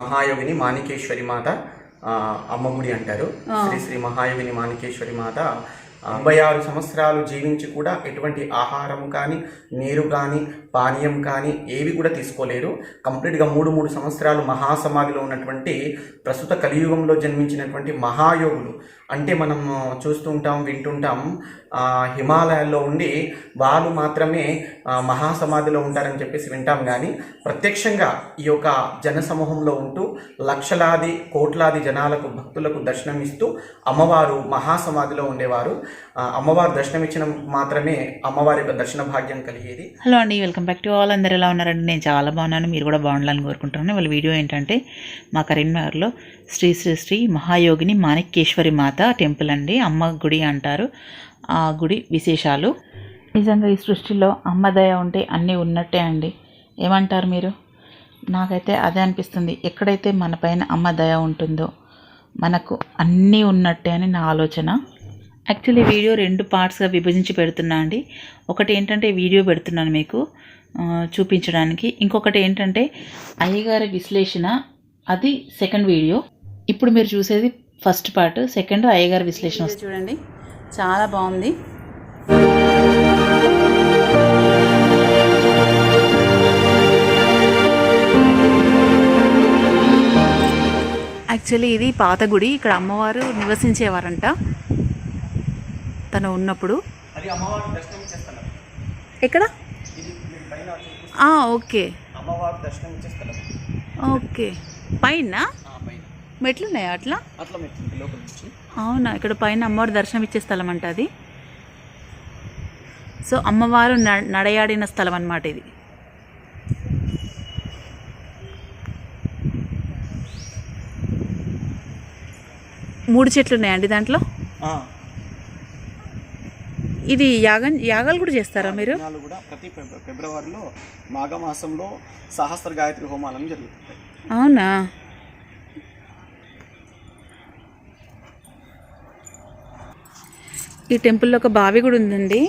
మహాయోగిని మాణికేశ్వరి మాత ఆ, అమ్మ గుడి అంటారు శ్రీ శ్రీ మహాయోగిని మాణికేశ్వరి మాత. తొంభై ఆరు సంవత్సరాలు జీవించి కూడా ఎటువంటి ఆహారం కానీ నీరు కానీ పానీయం కానీ ఏవి కూడా తీసుకోలేరు కంప్లీట్గా మూడు మూడు సంవత్సరాలు మహాసమాధిలో ఉన్నటువంటి ప్రస్తుత కలియుగంలో జన్మించినటువంటి మహాయోగులు. అంటే మనం చూస్తూ ఉంటాం వింటుంటాం హిమాలయాల్లో ఉండి వాళ్ళు మాత్రమే మహాసమాధిలో ఉంటారని చెప్పేసి వింటాం కానీ ప్రత్యక్షంగా ఈ యొక్క జనసమూహంలో ఉంటూ లక్షలాది కోట్లాది జనాలకు భక్తులకు దర్శనం ఇస్తూ అమ్మవారు మహాసమాధిలో ఉండేవారు. అమ్మవారు దర్శనం ఇచ్చిన మాత్రమే అమ్మవారి యొక్క దర్శన భాగ్యం కలిగేది. హలో అండి వెల్కమ్ బ్యాక్ టు ఆల్. అందరు ఎలా ఉన్నారండి? నేను చాలా బాగున్నాను. మీరు కూడా బాగుండాలని కోరుకుంటున్నాను. వాళ్ళ వీడియో ఏంటంటే మా కరీంనగర్లో శ్రీ శ్రీ శ్రీ మహాయోగిని మాణిక్యేశ్వరి మాత టెంపుల్ అండి. అమ్మ గుడి అంటారు. ఆ గుడి విశేషాలు? నిజంగా ఈ సృష్టిలో అమ్మ దయ ఉంటే అన్నీ ఉన్నట్టే అండి. ఏమంటారు మీరు? నాకైతే అదే అనిపిస్తుంది. ఎక్కడైతే మన పైన అమ్మ దయ ఉంటుందో మనకు అన్నీ ఉన్నట్టే అని నా ఆలోచన. యాక్చువల్లీ వీడియో రెండు పార్ట్స్గా విభజించి పెడుతున్నా అండి. ఒకటి ఏంటంటే వీడియో పెడుతున్నాను మీకు చూపించడానికి. ఇంకొకటి ఏంటంటే అయ్యగారి విశ్లేషణ అది సెకండ్ వీడియో. ఇప్పుడు మీరు చూసేది ఫస్ట్ పార్ట్ సెకండ్ అయ్యగారి విశ్లేషణ చూడండి. చాలా బాగుంది. యాక్చువల్లీ ఇది పాత గుడి. ఇక్కడ అమ్మవారు నివసించేవారంట. తను ఉన్నప్పుడు. ఎక్కడ? ఓకే. ఓకే. పైన? పైన. మెట్లున్నాయా అట్లా? అట్లా లోపల నుంచి. అవునా ఇక్కడ పైన అమ్మవారు దర్శనం ఇచ్చే స్థలం అంట అది. సో అమ్మవారు నడయాడిన స్థలం అన్నమాట ఇది. మూడు చెట్లు ఉన్నాయండి దాంట్లో ఇది యాగం యాగాలు కూడా చేస్తారా మీరు? కూడా ప్రతి ఫిబ్ర- ఫిబ్రవరిలో మాఘమాసంలో సహస్ర గాయత్రి హోమాలను జరుగుతుంటాయి. అవునా? ఈ టెంపుల్లో ఒక బావి కూడా ఉందండి.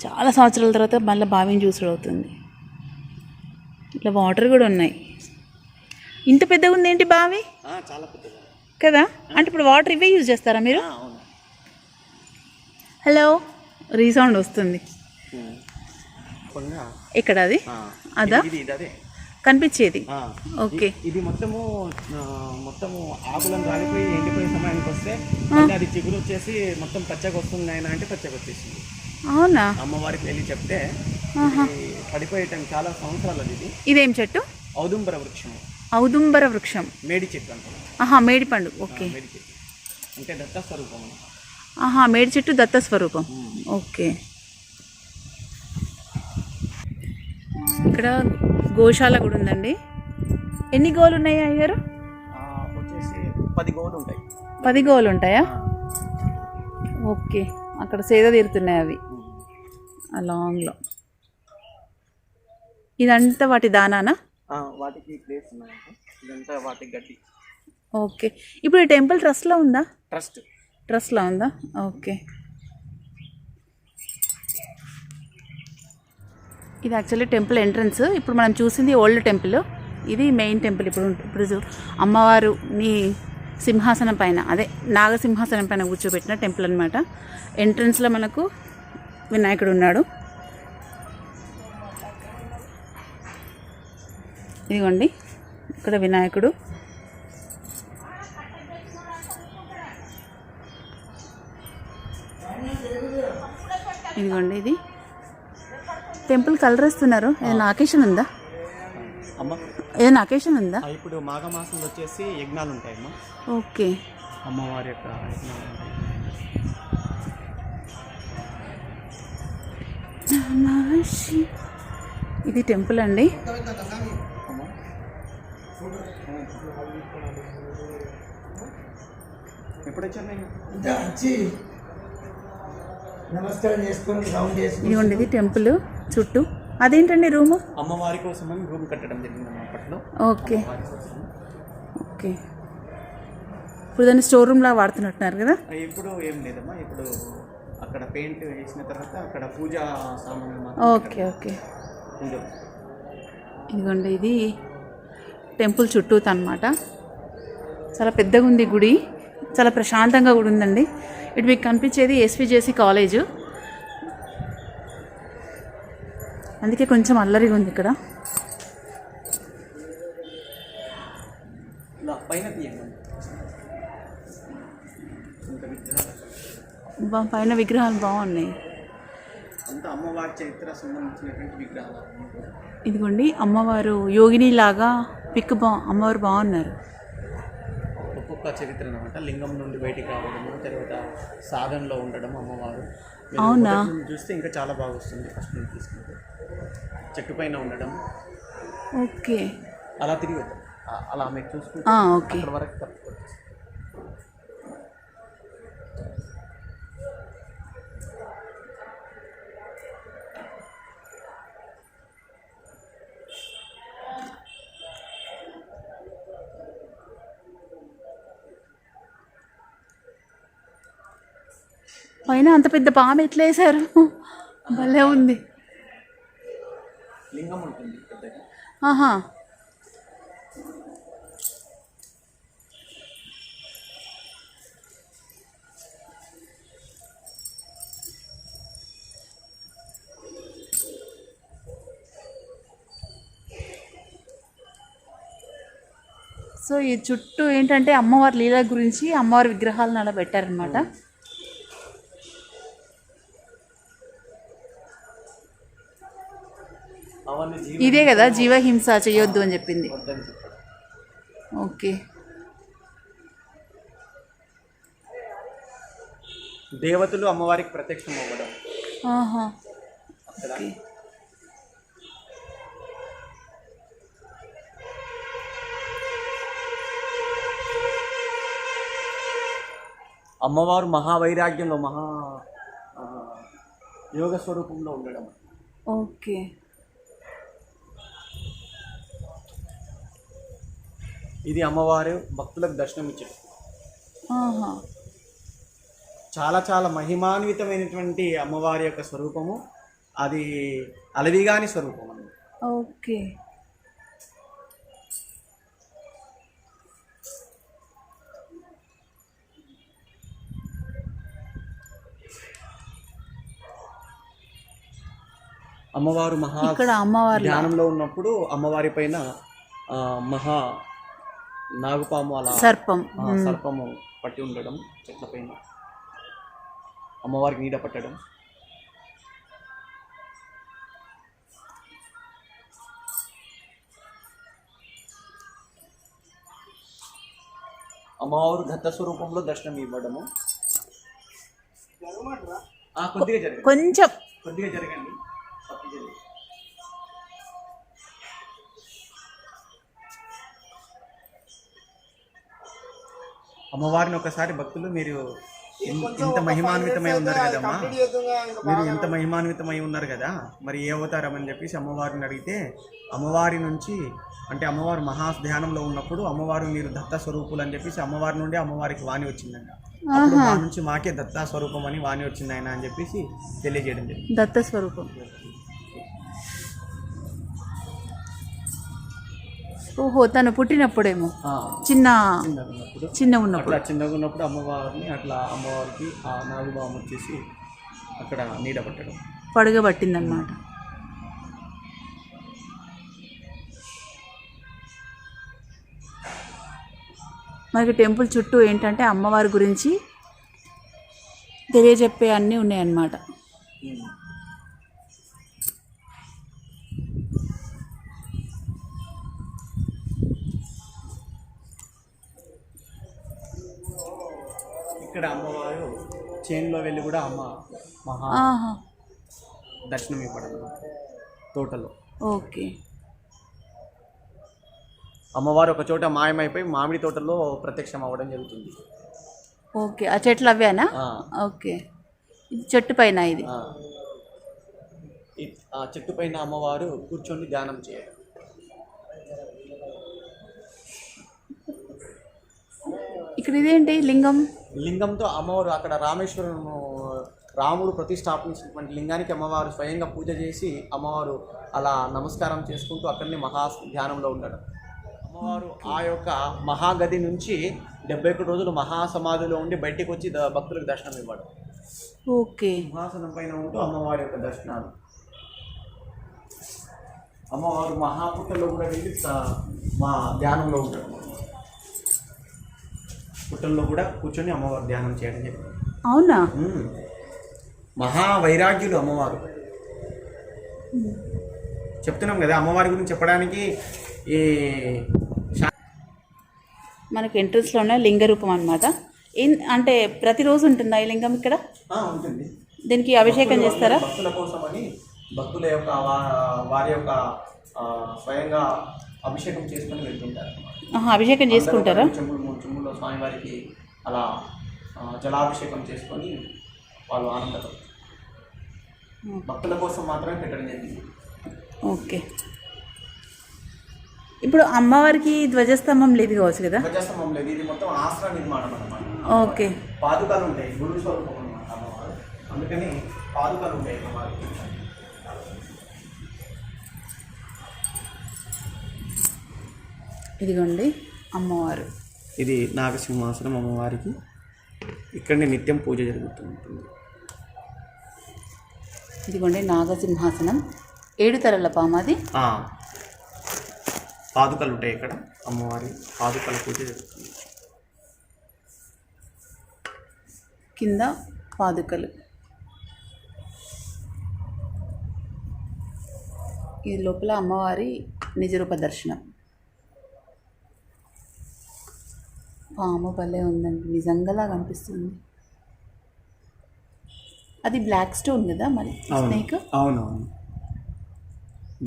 చాలా సంవత్సరాల తర్వాత మళ్ళీ బావిని చూసుడు అవుతుంది ఇట్లా వాటర్ కూడా ఉన్నాయి. ఇంత పెద్దగా ఉంది ఏంటి బావి? కదా? అంటే ఇప్పుడు వాటర్ ఇవే యూజ్ చేస్తారా మీరు? హలో? రీసౌండ్ వస్తుంది. ఇక్కడ అది? అదే. కనిపించేది. ఓకే. ఇది మొత్తము మొత్తము ఆకులను రాలిపోయి ఎండిపోయే సమయానికి వస్తే అది చిగురు వచ్చేసి మొత్తం పచ్చగా వస్తుంది ఆయన అంటే పచ్చగా వచ్చేసింది. అవునా? అమ్మవారికి వెళ్ళి చెప్తే పడిపోయే టైం చాలా సంవత్సరాలు అది ఇది. ఇదేం చెట్టు? ఔదుంబర వృక్షము ఔదుంబర వృక్షం. మేడి చెట్టు అంటారు. ఆహా మేడి పండు. ఓకే. అంటే దత్త స్వరూపం. ఆహా మేడి చెట్టు దత్త స్వరూపం. ఓకే. ఇక్కడ గోశాల కూడా ఉందండి. ఎన్ని గోలు ఉన్నాయి అయ్యారు పది గోవులు ఉంటాయి పది గోలు ఉంటాయా ఓకే. అక్కడ సేద తీరుతున్నాయి అవి. ఆ లాంగ్లో. ఇదంతా వాటి దానానా? వాటికి ప్లేస్ ఇదంతా వాటి గడ్డి. ఓకే. ఇప్పుడు ఈ టెంపుల్ ట్రస్ట్లో ఉందా? ట్రస్ట్. ట్రస్ట్లో ఉందా? ఓకే. ఇది యాక్చువల్లీ టెంపుల్ ఎంట్రన్స్ ఇప్పుడు మనం చూసింది ఓల్డ్ టెంపుల్ ఇది మెయిన్ టెంపుల్ ఇప్పుడు ఇప్పుడు అమ్మవారు నీ సింహాసనం పైన అదే నాగసింహాసనం పైన కూర్చోబెట్టిన టెంపుల్ అనమాట ఎంట్రన్స్లో మనకు వినాయకుడు ఉన్నాడు. ఇదిగోండి. ఇక్కడ వినాయకుడు. ఇదిగోండి ఇది. టెంపుల్ కలర్ వేస్తున్నారు. ఏదైనా అకేషన్ ఉందా? అమ్మ. ఏదైనా అకేషన్ ఉందా? ఇప్పుడు మాఘమాసంలో వచ్చేసి యజ్ఞాలు ఉంటాయమ్మా. ఓకే. అమ్మవారి యొక్క ఉంటాయి. ఇది టెంపుల్ అండి. ఇదిగోండి ఇది టెంపుల్. చుట్టూ? అదేంటండి రూము? అమ్మవారి కోసం రూమ్ కట్టడం జరిగింది అప్పట్లో. ఓకే. ఓకే. ఇప్పుడు దాన్ని స్టోర్ రూమ్లా వాడుతున్నట్టున్నారు కదా? ఇప్పుడు ఏం లేదమ్మా. ఇప్పుడు అక్కడ పెయింట్ వేసిన తర్వాత అక్కడ పూజా సామాన్లు ఓకే ఓకే. ఇదిగోండి ఇది టెంపుల్ చుట్టూత అనమాట చాలా పెద్దగా ఉంది గుడి. చాలా ప్రశాంతంగా కూడా ఉందండి. ఇటు మీకు కనిపించేది ఎస్విజేసి కాలేజు. అందుకే కొంచెం అల్లరిగా ఉంది ఇక్కడ. బా- పైన విగ్రహాలు బాగున్నాయి. అంతా అమ్మవారి చరిత్ర సంబంధించినటువంటి విగ్రహాలు. ఇదిగోండి అమ్మవారు యోగిని లాగా పిక్ బా అమ్మవారు బాగున్నారు. ఒక్కొక్క చరిత్ర అనమాట లింగం నుండి బయటికి రావడము తర్వాత సాధనలో ఉండడం అమ్మవారు. అవునా? చూస్తే ఇంకా చాలా బాగా వస్తుంది. ఫస్ట్ తీసుకుంటే. చెట్టు పైన ఉండడం. ఓకే. అలా తిరిగి వద్దాం. అలా మీకు చూసుకుంటే ఓకే. అక్కడ వరకు పైన అంత పెద్ద పాము ఎట్లా వేశారు? భలే ఉంది. లింగం ఉంటుంది పెద్దగా. ఆహా. సో ఈ చుట్టూ ఏంటంటే అమ్మవారి లీల గురించి అమ్మవారి విగ్రహాలను అలా పెట్టారనమాట ఇదే కదా జీవహింస చేయొద్దు అని చెప్పింది. ఓకే. దేవతలు అమ్మవారికి ప్రత్యక్షం అవ్వడం. ఓకే. అమ్మవారు మహావైరాగ్యంలో మహా యోగ స్వరూపంలో ఉండడం. ఓకే. ఇది అమ్మవారు భక్తులకు దర్శనం ఇచ్చేది చాలా చాలా మహిమాన్వితమైనటువంటి అమ్మవారి యొక్క స్వరూపము. అది అలవిగాని స్వరూపం అన్నమాట ఓకే. అమ్మవారు మహా ఇక్కడ అమ్మవారి ధ్యానంలో ఉన్నప్పుడు అమ్మవారి పైన మహా నాగుపాము అలా సర్పం. సర్పము పట్టి ఉండడం చెట్ల పైన. అమ్మవారికి నీడ పట్టడం. అమ్మవారు దత్త స్వరూపంలో దర్శనం ఇవ్వడము. కొద్దిగా జరగండి. కొంచెం. కొద్దిగా జరగండి. అమ్మవారిని ఒకసారి భక్తులు మీరు ఎంత మహిమాన్వితమై ఉన్నారు కదమ్మా? మీరు ఎంత మహిమాన్వితమై ఉన్నారు కదా మరి ఏ అవతారం అని చెప్పేసి అమ్మవారిని అడిగితే అమ్మవారి నుంచి అంటే అమ్మవారు మహా ధ్యానంలో ఉన్నప్పుడు అమ్మవారు మీరు దత్త స్వరూపులు అని చెప్పేసి అమ్మవారి నుండి అమ్మవారికి వాణి వచ్చిందంట. అప్పుడు మా నుంచి మాకే దత్తా స్వరూపం అని వాణి వచ్చింది ఆయన అని చెప్పేసి తెలియజేయడం జరిగింది. దత్త స్వరూపం ఓహో తను పుట్టినప్పుడేమో. చిన్న చిన్న ఉన్నప్పుడు. చిన్నగా ఉన్నప్పుడు అమ్మవారిని అట్లా అమ్మవారికి ఆ నాగుబాము వచ్చేసి అక్కడ నీడ పట్టడం. పడగబట్టిందనమాట మనకి టెంపుల్ చుట్టూ ఏంటంటే అమ్మవారి గురించి తెలియజెప్పే అన్నీ ఉన్నాయన్నమాట. ఇక్కడ అమ్మవారు చేనులో వెళ్ళి కూడా అమ్మ మహా దర్శనం ఇవ్వడం తోటలో. ఓకే. అమ్మవారు ఒక చోట మాయమైపోయి మామిడి తోటలో ప్రత్యక్షం అవ్వడం జరుగుతుంది. ఓకే. ఆ చెట్లు అవేనా ఓకే. ఇది చెట్టు పైన ఇది. ఆ. చెట్టు పైన అమ్మవారు కూర్చొని ధ్యానం చేయడం ఇక్కడ ఇదేంటి లింగం? లింగంతో అమ్మవారు అక్కడ రామేశ్వరం రాముడు ప్రతిష్టాపించినటువంటి లింగానికి అమ్మవారు స్వయంగా పూజ చేసి అమ్మవారు అలా నమస్కారం చేసుకుంటూ అక్కడనే మహా ధ్యానంలో ఉండడం. అమ్మవారు ఆ యొక్క మహాగది నుంచి డెబ్బై ఒకటి రోజులు మహాసమాధిలో ఉండి బయటికి వచ్చి భక్తులకు దర్శనం ఇవ్వడం. ఓకే. సింహాసనం పైన ఉంటూ అమ్మవారి యొక్క దర్శనాలు. అమ్మవారు మహాపుట్టలో కూడా వెళ్ళి మా ధ్యానంలో ఉంటారు పుట్టల్లో కూడా కూర్చొని అమ్మవారు ధ్యానం చేయడం జరిగింది. అవునా? మ్మ్. మహా వైరాగ్యులు అమ్మవారు. చెప్తున్నాం కదా అమ్మవారి గురించి చెప్పడానికి ఈ మనకి ఎంట్రన్స్లోనే లింగ రూపం అనమాట అంటే ప్రతిరోజు ఉంటుందా ఈ లింగం ఇక్కడ? ఉంటుంది. దీనికి అభిషేకం చేస్తారా? భక్తుల కోసమని భక్తుల యొక్క వారి యొక్క స్వయంగా అభిషేకం చేసుకొని వెళ్తుంటారు. అభిషేకం చేసుకుంటారా? మూడు చెంబుల్లో స్వామివారికి అలా జలాభిషేకం చేసుకొని వాళ్ళు ఆనందపడతారు. భక్తుల కోసం మాత్రమే పెట్టడం జరిగింది. ఓకే. ఇప్పుడు అమ్మవారికి ధ్వజస్తంభం లేదు కావచ్చు కదా? ధ్వజస్తంభం లేదు. ఇది మొత్తం ఆశ్రమ నిర్మాణం అన్నమాట. ఓకే. పాదుకలు ఉంటాయి. గురు స్వరూపం అన్నమాట అమ్మవారు. అందుకని పాదుకలు ఉంటాయి అమ్మవారికి. ఇదిగోండి అమ్మవారు. ఇది నాగసింహాసనం అమ్మవారికి. ఇక్కడనే నిత్యం పూజ జరుగుతూ ఉంటుంది ఇదిగోండి నాగసింహాసనం. ఏడు తరల పామాది పాదుకలు ఉంటాయి ఇక్కడ అమ్మవారి పాదుకల పూజ జరుగుతుంది. కింద పాదుకలు. ఈ లోపల అమ్మవారి నిజరూప దర్శనం. పాము భలే ఉందండి నిజంగాలా కనిపిస్తుంది. అది బ్లాక్ స్టోన్ కదా మరి స్నేక్? అవునవును.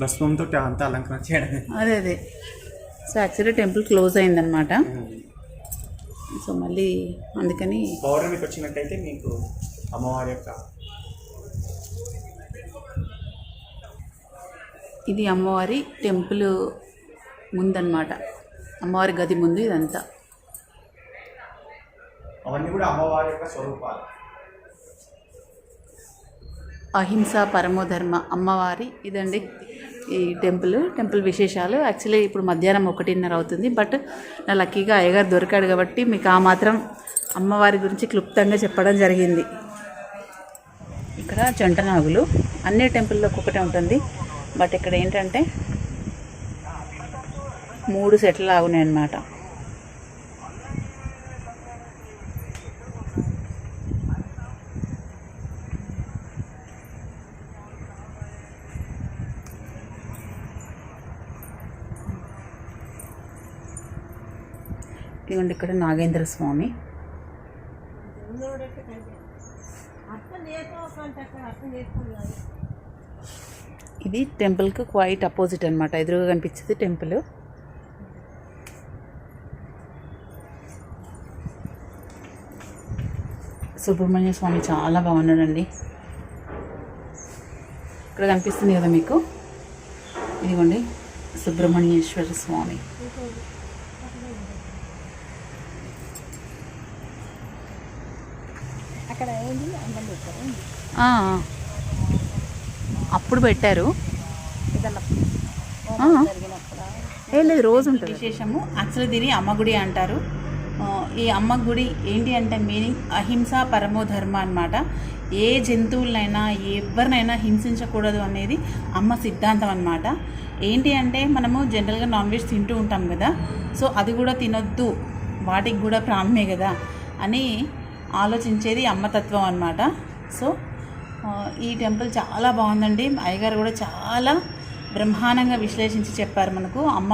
భస్మంతో అంతా అలంకరణ చేయడమే అదే అదే. సో యాక్చువల్లీ టెంపుల్ క్లోజ్ అయిందనమాట సో మళ్ళీ అందుకని పౌర్ణమికి వచ్చినట్టయితే మీకు అమ్మవారి యొక్క ఇది అమ్మవారి టెంపుల్ ముందన్నమాట. అమ్మవారి గది ముందు ఇదంతా. కూడా అమ్మవారి యొక్క స్వరూపాలు. అహింస పరమోధర్మ అమ్మవారి ఇదండి. ఈ టెంపుల్ టెంపుల్ విశేషాలు. యాక్చువల్లీ ఇప్పుడు మధ్యాహ్నం ఒకటిన్నర అవుతుంది బట్ నా లక్కీగా అయ్యగారు దొరికాడు కాబట్టి మీకు ఆ మాత్రం అమ్మవారి గురించి క్లుప్తంగా చెప్పడం జరిగింది. ఇక్కడ జంటనాగులు అన్ని టెంపుల్లో ఒక్కొక్కటే ఉంటుంది బట్ ఇక్కడ ఏంటంటే మూడు సెట్లు ఆగున్నాయి అన్నమాట ఇదిగోండి ఇక్కడ నాగేంద్ర స్వామి. ఇది టెంపుల్కి క్వైట్ అపోజిట్ అనమాట ఎదురుగా కనిపించేది టెంపుల్. సుబ్రహ్మణ్య స్వామి చాలా బాగున్నాడండి. ఇక్కడ కనిపిస్తుంది కదా మీకు? ఇదిగోండి సుబ్రహ్మణ్యేశ్వర స్వామి ఆ, అప్పుడు పెట్టారు. ఏ లేదు రోజు ఉంటుంది. విశేషము యాక్చువల్లీ దీన్ని అమ్మ గుడి అంటారు. ఈ అమ్మ గుడి ఏంటి అంటే మీనింగ్ అహింస పరమో ధర్మ అనమాట ఏ జంతువులనైనా ఎవరినైనా హింసించకూడదు అనేది అమ్మ సిద్ధాంతం అనమాట ఏంటి అంటే మనము జనరల్గా నాన్ వెజ్ తింటూ ఉంటాం కదా సో అది కూడా తినొద్దు. వాటికి కూడా ప్రాణమే కదా. అని ఆలోచించేది అమ్మతత్వం అనమాట సో ఈ టెంపుల్ చాలా బాగుందండి. అయ్యగారు కూడా చాలా బ్రహ్మాండంగా విశ్లేషించి చెప్పారు మనకు అమ్మ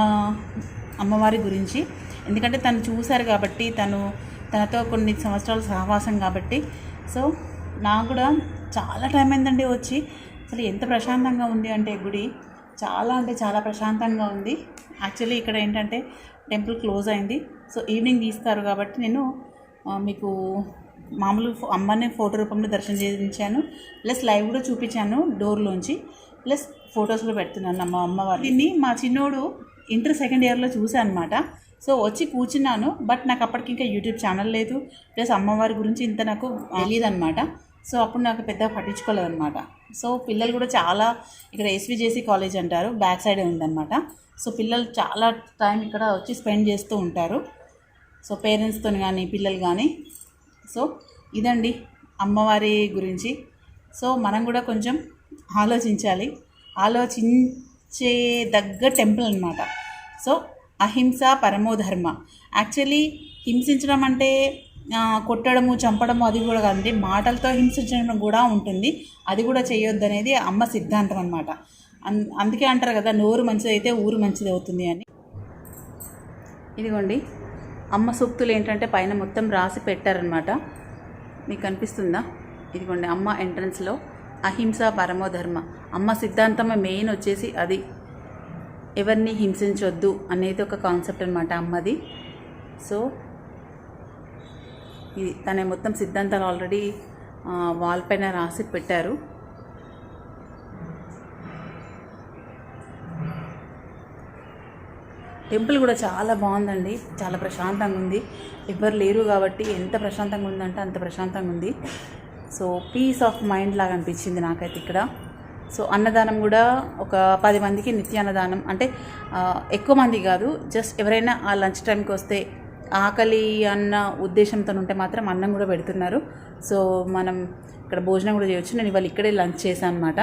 అమ్మవారి గురించి. ఎందుకంటే తను చూశారు కాబట్టి తను తనతో కొన్ని సంవత్సరాల సహవాసం కాబట్టి. సో నాకు కూడా చాలా టైం అయిందండి వచ్చి. అసలు ఎంత ప్రశాంతంగా ఉంది అంటే గుడి. చాలా అంటే చాలా ప్రశాంతంగా ఉంది. యాక్చువల్లీ ఇక్కడ ఏంటంటే టెంపుల్ క్లోజ్ అయింది. సో ఈవినింగ్ తీస్తారు కాబట్టి నేను మీకు మామూలు అమ్మని ఫోటో రూపంలో దర్శనం చేయించాను. ప్లస్ లైవ్ కూడా చూపించాను డోర్లోంచి. ప్లస్ ఫొటోస్లో పెడుతున్నాను మా అమ్మవారు దీన్ని మా చిన్నోడు ఇంటర్ సెకండ్ ఇయర్లో చూశాను అనమాట సో వచ్చి కూర్చున్నాను. బట్ నాకు అప్పటికి ఇంకా యూట్యూబ్ ఛానల్ లేదు. ప్లస్ అమ్మవారి గురించి ఇంత నాకు తెలియదు అనమాట సో అప్పుడు నాకు పెద్దగా పట్టించుకోలేదు అనమాట సో పిల్లలు కూడా చాలా ఇక్కడ ఎస్విజేసి కాలేజ్ అంటారు. బ్యాక్ సైడ్ ఉందన్నమాట. సో పిల్లలు చాలా టైం ఇక్కడ వచ్చి స్పెండ్ చేస్తూ ఉంటారు. సో పేరెంట్స్తో కానీ పిల్లలు కానీ సో ఇదండి అమ్మవారి గురించి. సో మనం కూడా కొంచెం ఆలోచించాలి. ఆలోచించే దగ్గ టెంపుల్ అనమాట సో అహింస పరమోధర్మ యాక్చువల్లీ హింసించడం అంటే కొట్టడము చంపడము అది కూడా కాదండి మాటలతో హింసించడం కూడా ఉంటుంది. అది కూడా చేయొద్దు అనేది అమ్మ సిద్ధాంతం అనమాట అందుకే అంటారు కదా నోరు మంచిదైతే ఊరు మంచిది అవుతుంది అని. ఇదిగోండి. అమ్మ సూక్తులు ఏంటంటే పైన మొత్తం రాసి పెట్టారనమాట మీకు కనిపిస్తుందా ఇదిగోండి అమ్మ ఎంట్రన్స్లో అహింస పరమో ధర్మ. అమ్మ సిద్ధాంతమే మెయిన్ వచ్చేసి అది. ఎవరిని హింసించొద్దు అనేది ఒక కాన్సెప్ట్ అనమాట అమ్మది. సో ఇది తన మొత్తం సిద్ధాంతాలు ఆల్రెడీ వాల్ పైన రాసి పెట్టారు. టెంపుల్ కూడా చాలా బాగుందండి. చాలా ప్రశాంతంగా ఉంది. ఎవ్వరు లేరు కాబట్టి ఎంత ప్రశాంతంగా ఉందంటే అంత ప్రశాంతంగా ఉంది. సో పీస్ ఆఫ్ మైండ్ లాగా అనిపించింది నాకైతే ఇక్కడ. సో అన్నదానం కూడా ఒక పది మందికి నిత్య అన్నదానం అంటే ఎక్కువ మంది కాదు జస్ట్ ఎవరైనా ఆ లంచ్ టైంకి వస్తే ఆకలి అన్న ఉద్దేశంతో ఉంటే మాత్రం అన్నం కూడా పెడుతున్నారు. సో మనం ఇక్కడ భోజనం కూడా చేయొచ్చు. నేను ఇవాళ ఇక్కడే లంచ్ చేశాను అనమాట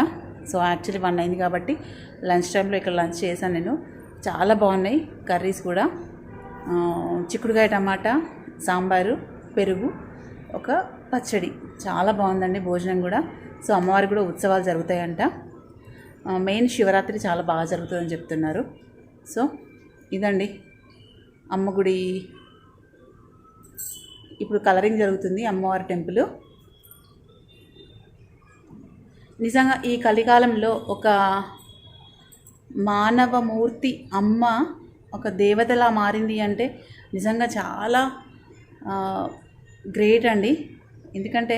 సో యాక్చువల్లీ వన్ అయింది కాబట్టి లంచ్ టైంలో ఇక్కడ లంచ్ చేశాను నేను. చాలా బాగున్నాయి కర్రీస్ కూడా. చిక్కుడుకాయ టమాటా సాంబారు పెరుగు ఒక పచ్చడి. చాలా బాగుందండి భోజనం కూడా. సో అమ్మవారికి కూడా ఉత్సవాలు జరుగుతాయంట. మెయిన్ శివరాత్రి చాలా బాగా జరుగుతుందని చెప్తున్నారు. సో ఇదండి అమ్మ గుడి. ఇప్పుడు కలరింగ్ జరుగుతుంది అమ్మవారి టెంపుల్. నిజంగా ఈ కలికాలంలో ఒక మానవమూర్తి అమ్మ ఒక దేవతలా మారింది అంటే నిజంగా చాలా గ్రేట్ అండి. ఎందుకంటే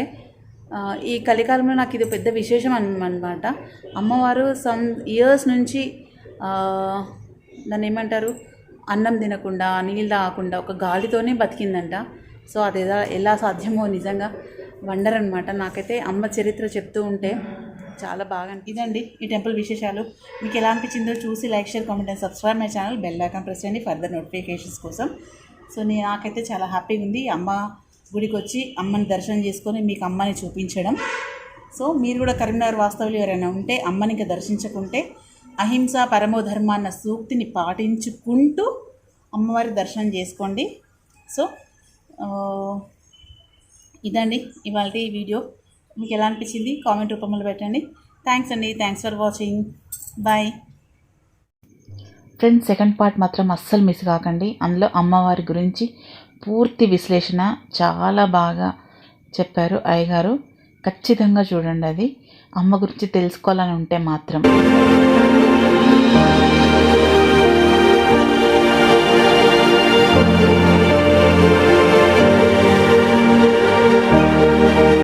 ఈ కలికాలంలో నాకు ఇది పెద్ద విశేషం అనమాట అమ్మవారు సమ్ ఇయర్స్ నుంచి దాన్ని ఏమంటారు? అన్నం తినకుండా నీళ్ళు తాగకుండా ఒక గాలితోనే బతికిందంట. సో అది ఎలా ఎలా సాధ్యమో నిజంగా వండర్ అనమాట నాకైతే అమ్మ చరిత్ర చెప్తూ ఉంటే చాలా బాగా ఇదండి ఈ టెంపుల్ విశేషాలు. మీకు ఎలా అనిపించిందో చూసి like share comment and subscribe my channel. Bell icon press చేయండి ఫర్దర్ నోటిఫికేషన్స్ కోసం. సో నేను నాకైతే చాలా హ్యాపీగా ఉంది. అమ్మ గుడికి వచ్చి అమ్మని దర్శనం చేసుకొని మీకు అమ్మని చూపించడం. సో మీరు కూడా కరీంనగర్ వాస్తవులు ఎవరైనా ఉంటే అమ్మని ఇంకా దర్శించకుంటే అహింస పరమోధర్మ అన్న సూక్తిని పాటించుకుంటూ అమ్మవారి దర్శనం చేసుకోండి. సో ఇదండి ఇవాళ వీడియో. మీకు ఎలా అనిపించింది కామెంట్ రూపంలో పెట్టండి. థ్యాంక్స్ అండి. Thanks for watching. Bye. Friends second part మాత్రం అస్సలు మిస్ కాకండి. అందులో అమ్మవారి గురించి పూర్తి విశ్లేషణ చాలా బాగా చెప్పారు అయ్యగారు. ఖచ్చితంగా చూడండి అది. అమ్మ గురించి తెలుసుకోవాలని ఉంటే మాత్రం.